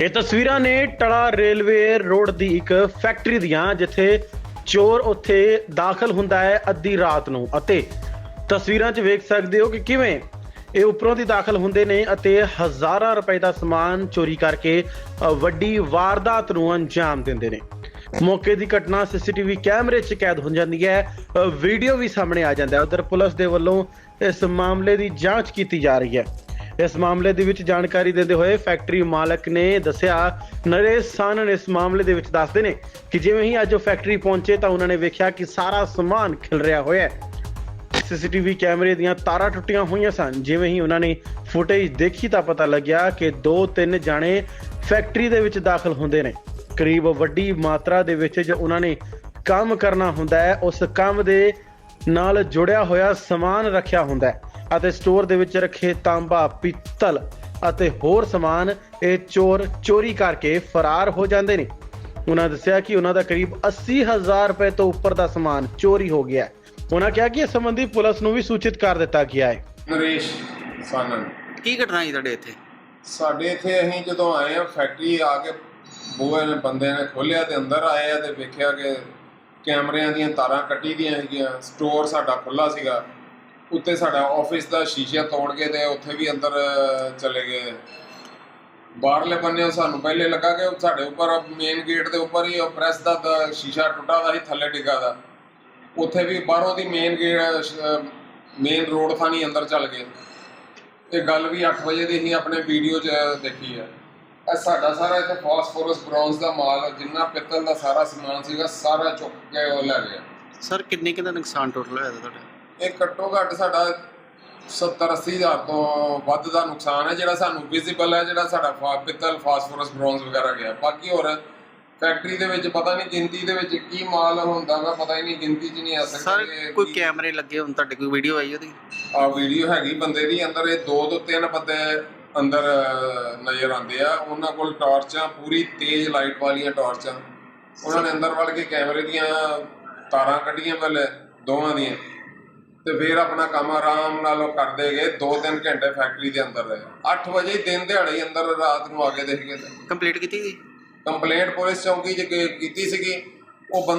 ਇਹ ਤਸਵੀਰਾਂ ਨੇ ਟੜਾ ਰੇਲਵੇ ਰੋਡ ਦੀ ਇੱਕ ਫੈਕਟਰੀ ਦੀਆਂ, ਜਿੱਥੇ ਚੋਰ ਉੱਥੇ ਦਾਖਲ ਹੁੰਦਾ ਹੈ ਅੱਧੀ ਰਾਤ ਨੂੰ। ਅਤੇ ਤਸਵੀਰਾਂ 'ਚ ਵੇਖ ਸਕਦੇ ਹੋ ਕਿ ਕਿਵੇਂ ਇਹ ਉੱਪਰੋਂ ਦੀ ਦਾਖਲ ਹੁੰਦੇ ਨੇ ਅਤੇ ਹਜ਼ਾਰਾਂ ਰੁਪਏ ਦਾ ਸਮਾਨ ਚੋਰੀ ਕਰਕੇ ਵੱਡੀ ਵਾਰਦਾਤ ਨੂੰ ਅੰਜਾਮ ਦਿੰਦੇ ਨੇ। ਮੌਕੇ ਦੀ ਘਟਨਾ ਸੀਸੀਟੀਵੀ ਕੈਮਰੇ 'ਚ ਕੈਦ ਹੋ ਜਾਂਦੀ ਹੈ। ਵੀਡੀਓ ਵੀ ਸਾਹਮਣੇ ਆ ਜਾਂਦਾ ਹੈ। ਉਧਰ ਪੁਲਿਸ ਦੇ ਵੱਲੋਂ ਇਸ ਮਾਮਲੇ ਦੀ ਜਾਂਚ ਕੀਤੀ ਜਾ ਰਹੀ ਹੈ। ਇਸ ਮਾਮਲੇ ਦੇ ਵਿੱਚ ਜਾਣਕਾਰੀ ਦਿੰਦੇ ਹੋਏ ਫੈਕਟਰੀ ਮਾਲਕ ਨੇ ਦੱਸਿਆ, ਨਰੇਸ਼ ਸਾਨਨ ਇਸ ਮਾਮਲੇ ਦੇ ਵਿੱਚ ਦੱਸਦੇ ਨੇ ਕਿ ਜਿਵੇਂ ਹੀ ਅੱਜ ਉਹ ਫੈਕਟਰੀ ਪਹੁੰਚੇ ਤਾਂ ਉਹਨਾਂ ਨੇ ਵੇਖਿਆ ਕਿ ਸਾਰਾ ਸਮਾਨ ਖਿਲ ਰਿਹਾ ਹੋਇਆ ਹੈ। ਸੀਸੀਟੀਵੀ ਕੈਮਰੇ ਦੀਆਂ ਤਾਰਾਂ ਟੁੱਟੀਆਂ ਹੋਈਆਂ ਸਨ। ਜਿਵੇਂ ਹੀ ਉਹਨਾਂ ਨੇ ਫੁਟੇਜ ਦੇਖੀ ਤਾਂ ਪਤਾ ਲੱਗਿਆ ਕਿ ਦੋ ਤਿੰਨ ਜਾਣੇ ਫੈਕਟਰੀ ਦੇ ਵਿੱਚ ਦਾਖਲ ਹੁੰਦੇ ਨੇ। ਕਰੀਬ ਵੱਡੀ ਮਾਤਰਾ ਦੇ ਵਿੱਚ ਜੋ ਉਹਨਾਂ ਨੇ ਕੰਮ ਕਰਨਾ ਹੁੰਦਾ ਹੈ, ਉਸ ਕੰਮ ਦੇ ਨਾਲ ਜੁੜਿਆ ਹੋਇਆ ਸਮਾਨ ਰੱਖਿਆ ਹੁੰਦਾ ਹੈ। ਅਤੇ ਸਟੋਰ ਦੇ ਵਿੱਚ ਰੱਖੇ ਤਾਂਬਾ ਪਿੱਤਲ ਅਤੇ ਹੋਰ ਸਮਾਨ ਇਹ ਚੋਰ ਚੋਰੀ ਕਰਕੇ ਫਰਾਰ ਹੋ ਜਾਂਦੇ ਨੇ। ਉਹਨਾਂ ਦੱਸਿਆ ਕਿ ਉਹਨਾਂ ਦਾ ਕਰੀਬ 80000 ਰੁਪਏ ਤੋਂ ਉੱਪਰ ਦਾ ਸਮਾਨ ਚੋਰੀ ਹੋ ਗਿਆ ਹੈ। ਉਹਨਾਂ ਕਿਹਾ ਕਿ ਇਸ ਸੰਬੰਧੀ ਪੁਲਿਸ ਨੂੰ ਵੀ ਸੂਚਿਤ ਕਰ ਦਿੱਤਾ ਗਿਆ ਹੈ। ਨਰੇਸ਼ ਸਾਨਨ। ਕੀ ਘਟਨਾ ਸੀ ਤੁਹਾਡੇ ਇੱਥੇ? ਸਾਡੇ ਇੱਥੇ ਅਸੀਂ ਜਦੋਂ ਆਏ ਆ ਫੈਕਟਰੀ ਆ ਕੇ ਬੂਹੇ ਨੇ ਬੰਦੇ ਨੇ ਖੋਲਿਆ ਤੇ ਅੰਦਰ ਆਏ ਆ ਤੇ ਵੇਖਿਆ ਕਿ ਕੈਮਰਿਆਂ ਦੀਆਂ ਤਾਰਾਂ ਕੱਟੀ ਦੀਆਂ ਹੈਗੀਆਂ ਸਟੋਰ ਸਾਡਾ ਖੁੱਲਾ ਸੀਗਾ। ਉੱਤੇ ਸਾਡਾ ਆਫਿਸ ਦਾ ਸ਼ੀਸ਼ਾ ਤੋੜ ਕੇ ਤੇ ਉੱਥੇ ਵੀ ਅੰਦਰ ਚਲੇ ਗਏ। ਬਾਹਰਲੇ ਬੰਨੇ ਸਾਨੂੰ ਪਹਿਲੇ ਲੱਗਾ ਕਿ ਸਾਡੇ ਉੱਪਰ ਮੇਨ ਗੇਟ ਦੇ ਉੱਪਰ ਹੀ ਉਹ ਪ੍ਰੈਸ ਦਾ ਸ਼ੀਸ਼ਾ ਟੁੱਟਾ ਦਾ ਸੀ, ਥੱਲੇ ਡਿੱਗਾ ਦਾ। ਉੱਥੇ ਵੀ ਬਾਹਰੋਂ ਦੀ ਮੇਨ ਗੇਟ ਮੇਨ ਰੋਡ ਥਾਣੀ ਅੰਦਰ ਚੱਲ ਗਏ। ਇਹ ਗੱਲ ਵੀ 8 ਵਜੇ ਦੀ ਹੀ ਆਪਣੇ ਵੀਡੀਓ 'ਚ ਦੇਖੀ ਹੈ ਇਹ ਸਾਡਾ ਸਾਰਾ ਇੱਥੇ ਫਾਸਫੋਰਸ ਬ੍ਰੌਂਜ਼ ਦਾ ਮਾਲ, ਜਿੰਨਾ ਪਿੱਤਲ ਦਾ ਸਾਰਾ ਸਮਾਨ ਸੀਗਾ, ਸਾਰਾ ਚੁੱਕ ਕੇ ਉਹ ਲੈ ਗਿਆ। ਸਰ ਕਿੰਨੇ ਕਿੰਨਾ ਨੁਕਸਾਨ ਟੋਟਲ ਹੋਇਆ ਤੁਹਾਡਾ? ਇਹ ਘੱਟੋ ਘੱਟ ਸਾਡਾ 70 80 ਹਜ਼ਾਰ ਤੋਂ ਵੱਧ ਦਾ ਨੁਕਸਾਨ ਹੈ ਜਿਹੜਾ ਸਾਨੂੰ ਵਿਜ਼ੀਬਲ ਹੈ ਜਿਹੜਾ ਸਾਡਾ ਪਿੱਤਲ ਫਾਸਫੋਰਸ ਬ੍ਰੌਂਜ਼ ਵਗੈਰਾ ਗਿਆ। ਬਾਕੀ ਹੋਰ ਫੈਕਟਰੀ ਦੇ ਵਿੱਚ ਪਤਾ ਨਹੀਂ ਗਿਣਤੀ ਦੇ ਵਿੱਚ ਕੀ ਮਾਲ ਹੁੰਦਾ ਵਾ ਪਤਾ ਹੀ ਨਹੀਂ ਗਿਣਤੀ 'ਚ ਨਹੀਂ ਆ ਸਰ ਸਕਦਾ ਕੋਈ ਕੈਮਰੇ ਲੱਗੇ ਹੁਣ ਤੁਹਾਡੇ ਕੋਈ ਵੀਡੀਓ ਆਈ ਉਹਦੀ? ਆ ਵੀਡੀਓ ਹੈਗੀ ਬੰਦੇ ਦੀ ਅੰਦਰ ਇਹ ਦੋ ਤੋਂ ਤਿੰਨ ਬੰਦੇ ਅੰਦਰ ਅਹ, ਨਜ਼ਰ ਆਉਂਦੇ ਆ। ਉਹਨਾਂ ਕੋਲ ਟਾਰਚਾਂ ਪੂਰੀ ਤੇਜ਼ ਲਾਈਟ ਵਾਲੀਆਂ ਟਾਰਚਾਂ ਉਹਨਾਂ ਨੇ ਅੰਦਰ ਵੜ ਕੇ ਕੈਮਰੇ ਦੀਆਂ ਤਾਰਾਂ ਕੱਢੀਆਂ ਪਹਿਲੇ ਦੋਵਾਂ ਦੀਆਂ। ਤੇ ਫਿਰ ਆਪਣਾ ਕੰਮ ਆਰਾਮ ਨਾਲ ਉਹ ਕਰਦੇ ਗਏ 2-3 ਘੰਟੇ ਫੈਕਟਰੀ ਦੇ ਅੰਦਰ ਰਹੇ। 8 ਵਜੇ ਦਿਨ ਦਿਹਾੜੇ ਹੀ ਅੰਦਰ ਰਾਤ ਨੂੰ ਆ ਕੇ ਦੇਖ ਗਏ। ਕੰਪਲੀਟ ਕੀਤੀ ਸੀ? ਕੰਪਲੇਂਟ ਪੁਲਿਸ ਚੌਂਕੀ 'ਚ ਕੀਤੀ ਸੀਗੀ। ਉਹ ਬੰਦਾ